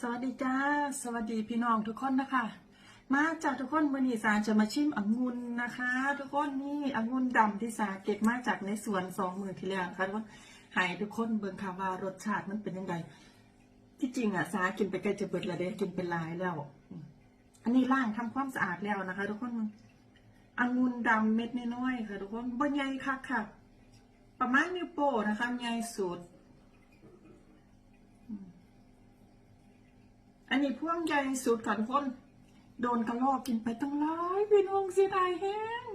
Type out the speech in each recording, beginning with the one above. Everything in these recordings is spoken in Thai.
สวัสดีจ้า สวัสดีพี่น้องทุกคนนะคะ มาจากทุกคนวันนี้สาจะมาชิมองุ่นนะคะ ทุกคนนี่องุ่นดำที่สาเก็บมาจากในสวนสองมือที่แล้วนะคะทุกคนให้ทุกคนเบิ่งค่ะว่ารสชาติมันเป็นยังไงที่จริงอะสากินไปใกล้จะเบิดล้วเด้กินเป็นลายแล้ว อันนี้ล้างทำความสะอาดแล้วนะคะ ทุกคนองุ่นดำเม็ดน้อยๆค่ะ ทุกคนบนใหญ่คักค่ะ ประมาณนิ้วโป้นะคะใหญ่สุด อันนี้พ่วงใหญ่สุดค่ะทุกคน โดนกระลอกกินไปตั้งหลายพี่น้องเสียดายแห้ง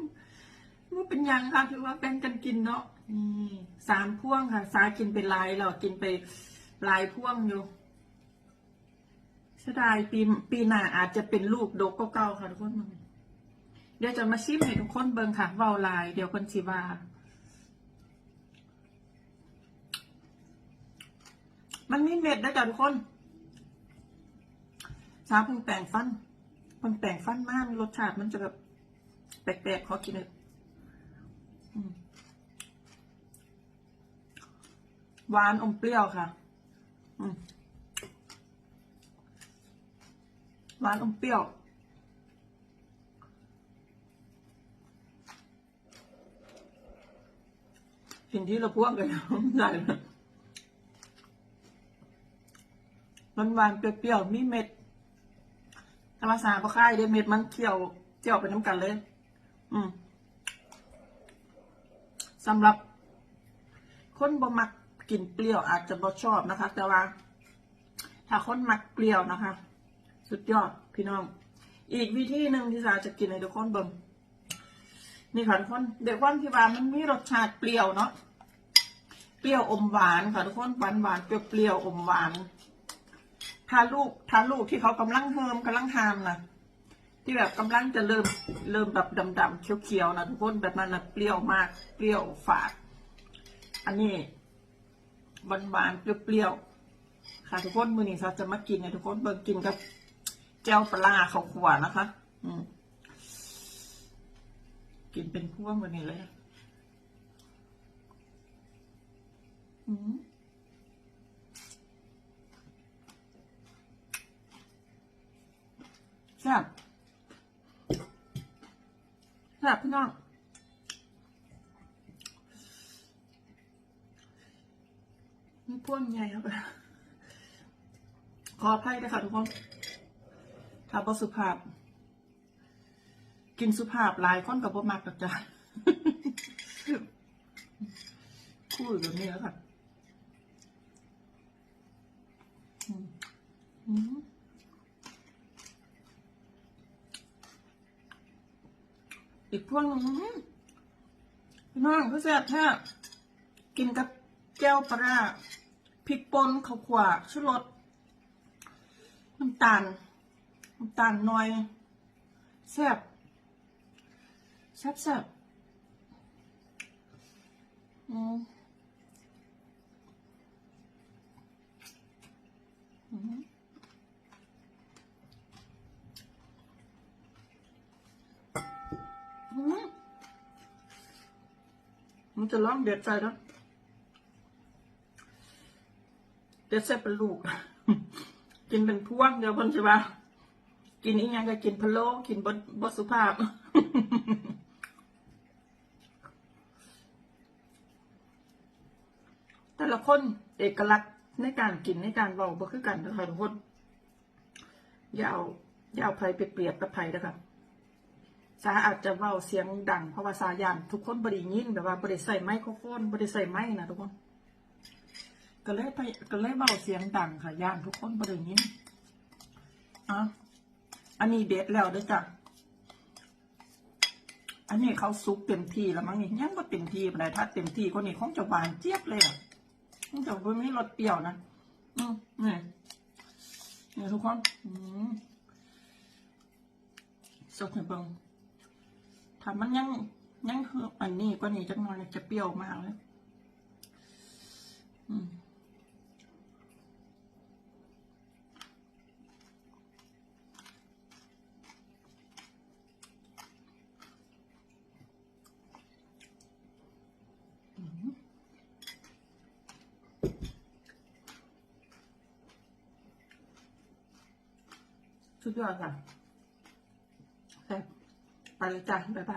ว่าเป็นยังค่ะถือว่าแบ่งกันกินเนาะนี่สามพ่วงค่ะสากินไปหลายเรากินไปหลายพ่วงอยู่เสียดายปีปีหน้าอาจจะเป็นลูกดกก็เก่าๆค่ะทุกคนเดี๋ยวจะมาชิมให้ทุกคนเบิ่งค่ะเว้าลาย เดี๋ยวคนสิว่ามันมีเม็ดนะจ๊ะทุกคน สาเพิ่งแปรงฟันเพิ่งแปรงฟันมากรสชาติมันจะแบบแปลกๆขอกินเลยอืมหวานอมเปรี้ยวค่ะหวานอมเปรี้ยวสิ่งที่เราพ่วงกันใส่มันหวานเปรี้ยวๆมีเม็ด ธรรมศาสตร์ก็ค่ายเดเม็ดมันเคี่ยวเคี่ยวไปน้ำกันเลย อืมสำหรับ คนบ่มักกินเปรี้ยวอาจจะบ่ชอบนะคะ แต่ว่า ถ้าคนมักเปรี้ยวนะคะ สุดยอดพี่น้อง อีกวิธีหนึ่งที่สาจะกินให้ทุกคนเบิ่งนี่ค่ะทุกคนเด็กวันที่ว่ามันมีรสชาติเปรี้ยวเนาะเปรี้ยวอมหวานค่ะทุกคนหวานหวานๆเปรี้ยวอมหวาน ถ้าลูกถ้าลูกที่เขากำลังเฮิมกำลังหามนะที่แบบกำลังจะเริ่มเริ่มแบบดำๆเขียวๆนะทุกคนแบบนั้นนะเปรี้ยวมากเปรี้ยวฝาด อันนี้หวานๆเปรี้ยวๆค่ะทุกคนมือนี้ซาจะมากินเนี่ยทุกคนเบิ่งกินกับแจ่วปลาข้าวขวานะคะ อืมกินเป็นพวงวันนี้เลยอืม ซ่บแซ่บพี่น้องมีพ่วงใหญ่ครับขออภัยด้วยค่ะทุกคนถ้าบ่สุภาพ กินสุภาพหลายคนกับบ่มักดอกจ้ะคู่อยู่แบบนี้แล้วค่ะอืมอืม อีกพวงหนึงพี่น้องเขาแซ่บแท้กินกับแก้วปลาพริกป่นข้าวขวาชูรสน้ำตาลน้ำตาลน้อยแซ่บแซ่บแซ่บอืม มันจะร้องเด็ดใจแล้วเด็ดใส่เป็นลูก กินเป็นพวงเดี๋ยวคนจะว่ากินอีกอย่างก็กินพะโล้กินบดบดสุภาพ แต่ละคนเอกลักษณ์ในการกินในการเว้าบ่คือกันนะคะทุกคนอย่าเอาอย่าเอาไผไปเปรียบกับไผนะคะ สาอาจจะเว้าเสียงดังเพราะว่าสายานทุกคนบริยินแบบว่าบริใส่ไมโครโฟนบริใส่ไม้นะทุกคน ก็เลยไปก็เลยเว้าเสียงดังค่ะย่านทุกคนบริยินอะอันนี้เด็ดแล้วด้อจ้ะอันนี้เขาซุกเต็มที่แล้วมั้งนี่ยังก็เต็มที่ปานใดถ้าเต็มที่คนนี้คงจะหวานเจี๊ยบเลยอะคงจะไม่มีรสเปรี้ยวนะอืมนี่นี่ทุกคนอืมสดให้เบิ่ง ถ้ามันยังยังคืออันนี้กว่านี้จักหน่อยจะเปรี้ยวมากเลยอืมอืมสุดยอดค่ะ แซ่บไป